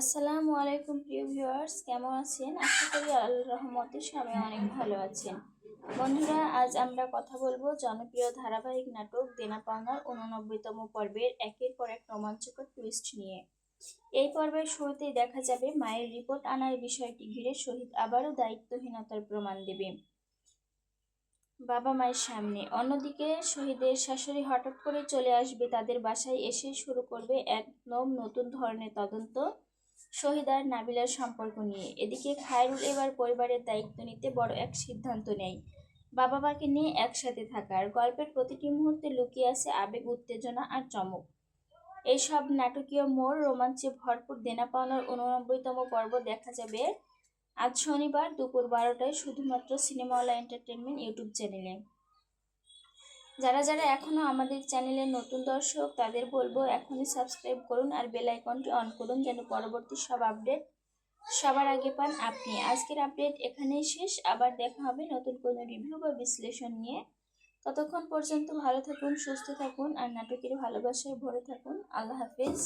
আসসালামু আলাইকুম প্রিয় ভিউয়ার্স, কেমন আছেন? আশা করি আল্লাহর রহমতে সবাই অনেক ভালো আছেন। বন্ধুরা, আজ আমরা কথা বলব জনপ্রিয় ধারাবাহিক নাটক দেনা পাওনার উননব্বইতম পর্বের একের পর এক রোমাঞ্চকর টুইস্ট নিয়ে। এই পর্বের শুরুতেই দেখা যাবে মায়ের রিপোর্ট আনার বিষয়টি ঘিরে শহীদ আবারও দায়িত্বহীনতার প্রমাণ দেবে। বাবা মায়ের সামনে। অন্যদিকে, শহীদের শাশুড়ি হঠাৎ করে চলে আসবে তাদের বাসায় এসে শুরু করবে একদম নতুন ধরনের তদন্ত। শহীদ আর নাবিলার সম্পর্ক নিয়ে। এদিকে খায়রুল এবার পরিবারের দায়িত্ব নিতে বড় এক সিদ্ধান্ত নেয়। বাবা মাকে নিয়ে একসাথে থাকার গল্পের প্রতিটি মুহূর্তে লুকিয়ে আছে আবেগ, উত্তেজনা আর চমক। এইসব নাটকীয় মোড় রোমাঞ্চে ভরপুর দেনা পাওনার উননব্বইতম পর্ব দেখা যাবে আজ শনিবার দুপুর বারোটায়, শুধুমাত্র সিনেমাওয়ালা এন্টারটেনমেন্ট ইউটিউব চ্যানেলে। যারা যারা এখনও আমাদের চ্যানেলে নতুন দর্শক, তাদের বলব এখনই সাবস্ক্রাইব করুন আর বেল আইকনটি অন করুন যেন পরবর্তী সব আপডেট সবার আগে পান আপনি। আজকের আপডেট এখানেই শেষ। আবার দেখা হবে নতুন কোনো রিভিউ বা বিশ্লেষণ নিয়ে। ততক্ষণ পর্যন্ত ভালো থাকুন, সুস্থ থাকুন আর নাটকের ভালোবাসায় ভরে থাকুন। আল্লাহ হাফেজ।